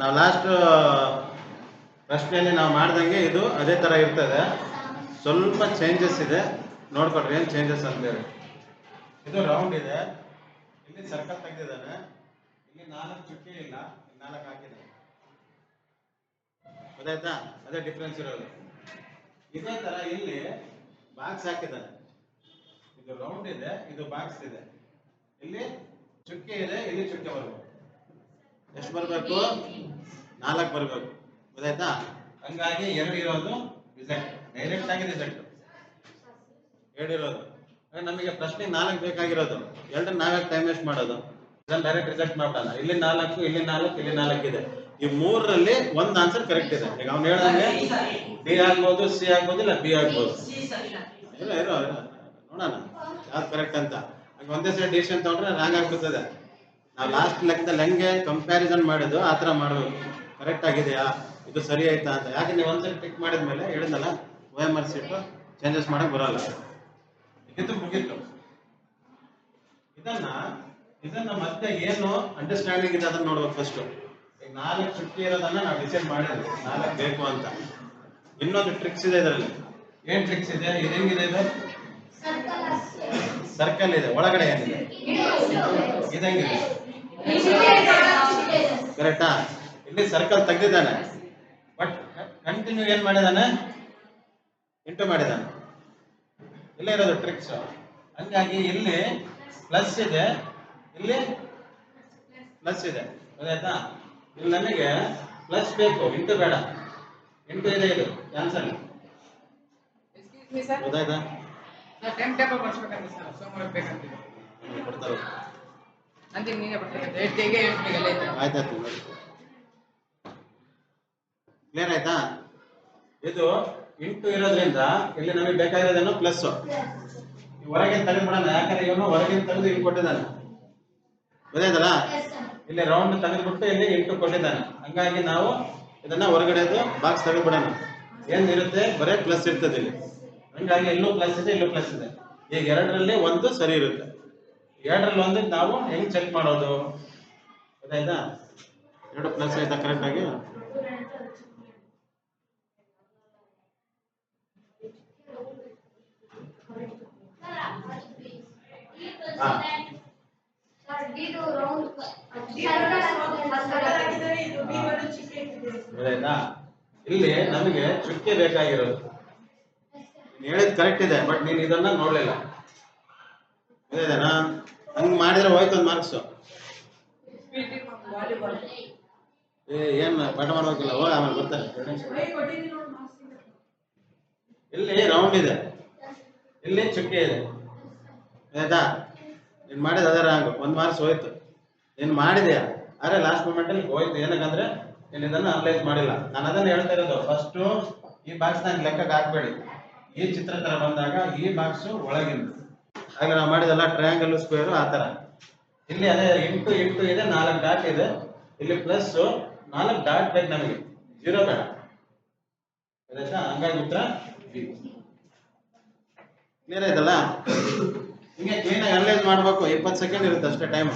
ನಾವು ಲಾಸ್ಟ್ ಪ್ರಶ್ನೆಯಲ್ಲಿ ನಾವು ಮಾಡ್ದಂಗೆ ಇದು ಅದೇ ಥರ ಇರ್ತದೆ. ಸ್ವಲ್ಪ ಚೇಂಜಸ್ ಇದೆ. ನೋಡ್ಕೊಡ್ರಿ ಏನು ಚೇಂಜಸ್ ಅಂತೇಳಿ ಇದು ರೌಂಡ್ ಇದೆ. ಇಲ್ಲಿ ಸರ್ಕಲ್ ತೆಗೆದಿದ್ದಾನೆ. ಇಲ್ಲಿ ನಾಲ್ಕು ಚುಕ್ಕಿ ಇಲ್ಲ. ನಾಲ್ಕು ಹಾಕಿದೆ ಗೊತ್ತಾಯ್ತಾ? ಅದೇ ಡಿಫ್ರೆನ್ಸ್ ಇರೋದು. ಇದೇ ತರ ಇಲ್ಲಿ ಬಾಕ್ಸ್ ಹಾಕಿದ್ದಾನೆ. ಇದು ರೌಂಡ್ ಇದೆ. ಇದು ಬಾಕ್ಸ್ ಇದೆ. ಇಲ್ಲಿ ಚುಕ್ಕೆ ಇದೆ. ಇಲ್ಲಿ ಚುಕ್ಕೆ ಬರಬೇಕು ಎಷ್ಟು ಬರಬೇಕು? ನಾಲ್ಕು ಬರಬೇಕು. ಗೊತ್ತಾಯ್ತಾ? ಹಂಗಾಗಿ ಎರಡು ಇರೋದು ರಿಸಲ್ಟ್ ಡೈರೆಕ್ಟ್ ಆಗಿ ರಿಸಲ್ಟ್ ಎರಡು ಇರೋದು. ನಮಗೆ ಪ್ರಶ್ನೆ ನಾಲ್ಕು ಬೇಕಾಗಿರೋದು. ಎರಡು ನಾಲ್ಕು ಟೈಮ್ ವೇಸ್ಟ್ ಮಾಡೋದು. ಡೈರೆಕ್ಟ್ ರಿಸಲ್ಟ್ ಮಾಡೋಣ ಇಲ್ಲಿ ನಾಲ್ಕು ಇಲ್ಲಿ ನಾಲ್ಕು ಇಲ್ಲಿ ನಾಲ್ಕು ಇದೆ. ಈ ಮೂರರಲ್ಲಿ ಒಂದು ಆನ್ಸರ್ ಕರೆಕ್ಟ್ ಇದೆ. ಈಗ ಅವ್ನು ಹೇಳ್ದಂಗೆ ಡಿ ಆಗ್ಬೋದು ಸಿ ಆಗ್ಬೋದು, ಇಲ್ಲ ಬಿ ಆಗ್ಬೋದು. ಇಲ್ಲ, ಇರೋ. ನೋಡೋಣ. ಯಾವ್ದು ಕರೆಕ್ಟ್ ಅಂತ. ಒಂದೇ ಸರಿ ಡಿಸಿಷನ್ ತಗೊಂಡ್ರೆ ರಾಂಗ್ ಆಗ್ಬಿಡ್ತದೆ. ನಾವು ಲಾಸ್ಟ್ ಲೆಕ್ಕದಲ್ಲಿ ಹೆಂಗೆ ಕಂಪ್ಯಾರಿಸನ್ ಮಾಡೋದು ಆ ಥರ ಮಾಡಬೇಕು ಕರೆಕ್ಟ್ ಆಗಿದೆಯಾ ಇದು ಸರಿ ಆಯ್ತಾ ಅಂತ. ಯಾಕೆ ನೀವು ಒಂದ್ಸರಿ ಟಿಕ್ ಮಾಡಿದ್ಮೇಲೆ ಹೇಳಿದ್ನಲ್ಲ O M R sheet changes ಮಾಡಕ್ ಬರಲ್ಲ. ಇದು ಮುಗೀತು. ಇದನ್ನ ಇದನ್ನ ಮತ್ತೆ ಏನು ಅಂಡರ್ಸ್ಟ್ಯಾಂಡಿಂಗ್ ಇದೆ ಅದನ್ನ ನೋಡ್ಬೇಕು ಫಸ್ಟ್ ಈಗ ನಾಲ್ಕು ಚುಟ್ಟಿ ಇರೋದನ್ನ ನಾವು ಡಿಸೈಡ್ ಮಾಡಿದ್ವಿ. ನಾಲ್ಕು ಬೇಕು ಅಂತ. ಇನ್ನೊಂದು ಟ್ರಿಕ್ಸ್ ಇದೆ ಇದರಲ್ಲಿ. ಏನ್ ಟ್ರಿಕ್ಸ್ ಇದೆ? ಇದು ಹೆಂಗಿದೆ ಇದು? ಸರ್ಕಲ್ ಇದೆ. ಒಳಗಡೆ ಏನಿದೆ? ಇದಂಗಿದೆ ಕರೆಕ್ಟಾ? ಇಲ್ಲಿ ಸರ್ಕಲ್ ತೆಗ್ದಿದ್ದಾನೆ. ಬಟ್ ಕಂಟಿನ್ಯೂ ಏನ್ ಮಾಡಿದಾನೆ? ಇಂಟು ಮಾಡಿದಾನೆ. ಇಲ್ಲೇ ಇರೋದು ಟ್ರಿಕ್ಸ್ ಹಂಗಾಗಿ ಇಲ್ಲಿ ಪ್ಲಸ್ ಇದೆ. ಇಲ್ಲಿ ಪ್ಲಸ್ ಇದೆ. ಗೊತ್ತಾಯ್ತಾ? ಇಲ್ಲಿ ನನಗೆ ಪ್ಲಸ್ ಬೇಕು. ಇಂಟು ಬೇಡ. ಇಂಟು ಇದೆ ಇದು. ಕ್ಯಾನ್ಸಲ್ ಗೊತ್ತಾಯ್ತಾ? ಕೊಡ್ತಾರೆ. ಅಂತೀನಿ ನೀನೇ ಎಷ್ಟು ಹೇಗೆ ಆಯ್ತಾಯ್ತು ಕ್ಲಿಯರ್ ಆಯ್ತಾ? ಇದು ಇಂಟು ಇರೋದ್ರಿಂದ ಇಲ್ಲಿ ನಮಗೆ ಬೇಕಾಗಿರೋದೇನು ಪ್ಲಸ್ ಹೊರಗಿನ ತೆಗೆದ್ಬಿಡೋಣ ಯಾಕಂದ್ರೆ ಇವನು ಹೊರಗಿನ ತೆಗೆದು ಇಲ್ಲಿ ಕೊಟ್ಟಿದ್ದಾನೆ. ಗೊತ್ತಾಯ್ತಲ್ಲ? ಇಲ್ಲಿ ರೌಂಡ್ ತೆಗೆದ್ಬಿಟ್ಟು ಇಲ್ಲಿ ಇಂಟು ಕೊಟ್ಟಿದ್ದಾನೆ. ಹಂಗಾಗಿ ನಾವು ಇದನ್ನ ಹೊರಗಡೆದು ಬಾಕ್ಸ್ ತೆಗೆದ್ಬಿಡೋಣ ಏನ್ ಇರುತ್ತೆ? ಬರೇ ಪ್ಲಸ್ ಇರ್ತದೆ ಇಲ್ಲಿ. ಹಂಗಾಗಿ ಇಲ್ಲೂ ಪ್ಲಸ್ ಇದೆ ಇಲ್ಲೂ ಪ್ಲಸ್ ಇದೆ. ಈಗ ಎರಡರಲ್ಲಿ ಒಂದು ಸರಿ ಇರುತ್ತೆ. ಎರಡರಲ್ಲಿ ಒಂದು ನಾವು ಹೆಂಗ್ ಚೆಕ್ ಮಾಡೋದು? ಗೊತ್ತಾಯ್ತಾ? ಎರಡು ಪ್ಲಸ್ ಆಯ್ತಾ ಕರೆಕ್ಟ್ ಆಗಿ? ಇಲ್ಲಿ ನಮಗೆ ಚುಕ್ಕೆ ಬೇಕಾಗಿರೋದು. ಹೇಳಿದ್ ಕರೆಕ್ಟ್ ಇದೆ ಬಟ್ ನೀನ್ ಇದನ್ನ ನೋಡ್ಲಿಲ್ಲ. ಗೊತ್ತಾಯ್ತಾನಾ ಹಂಗ್ ಮಾಡಿದ್ರೆ ಹೋಯ್ತು ಒಂದ್ ಮಾರ್ಕ್ಸ್. ಏನ್ ಪಾಠ ಮಾಡ್ಬೇಕಿಲ್ಲ, ಹೋಗ ಆಮೇಲೆ ಬರ್ತಾರೆ. ಇಲ್ಲಿ ರೌಂಡ್ ಇದೆ. ಇಲ್ಲಿ ಚುಕ್ಕೆ ಇದೆ. ಆಯ್ತಾ ನೀನ್ ಮಾಡಿದ ಅದರ ರಾಂಗ್ ಒಂದ್ ಮಾರ್ಕ್ಸ್ ಹೋಯ್ತು. ನೀನ್ ಮಾಡಿದ್ಯಾ? ಅರೆ ಲಾಸ್ಟ್ ಮೂಮೆಂಟ್ ಅಲ್ಲಿ ಹೋಯ್ತು. ಏನಕ್ಕಂದ್ರೆ ನೀನ್ ಇದನ್ನ ಅನಲೈಸ್ ಮಾಡಿಲ್ಲ. ನಾನು ಅದನ್ನ ಹೇಳ್ತಾ ಇರೋದು ಫಸ್ಟ್ ಈ ಬಾಕ್ಸ್ ನಾನು ಲೆಕ್ಕಕ್ಕೆ ಹಾಕ್ಬೇಡಿ. ಈ ಚಿತ್ರ ತರ ಬಂದಾಗ ಈ ಬಾಕ್ಸ್ ಒಳಗಿಂದು. ಆಗ ನಾವು ಮಾಡಿದಲ್ಲ ಟ್ರಯಾಂಗಲ್ ಸ್ಕ್ವೇರ್ ಆ ತರ. ಇಲ್ಲಿ ಅದೇ ಎಂಟು ಎಂಟು ಇದೆ, ನಾಲ್ಕು ಡಾಟ್ ಇದೆ. ಇಲ್ಲಿ ಪ್ಲಸ್ ನಾಲ್ಕು ಡಾಟ್ ಬೇಕು ನಮಗೆ. ಜೀರೋ ಬೇಡ ಹಂಗಾಗಿ ಉತ್ತರ ಕ್ಲಿಯರ್ ಆಯ್ತಲ್ಲ? ಹಿಂಗೆ ಕ್ಲೀನಾಗಿ ಅನಲೈಸ್ ಮಾಡ್ಬೇಕು. ಇಪ್ಪತ್ತು ಸೆಕೆಂಡ್ ಇರುತ್ತೆ ಅಷ್ಟೇ ಟೈಮ್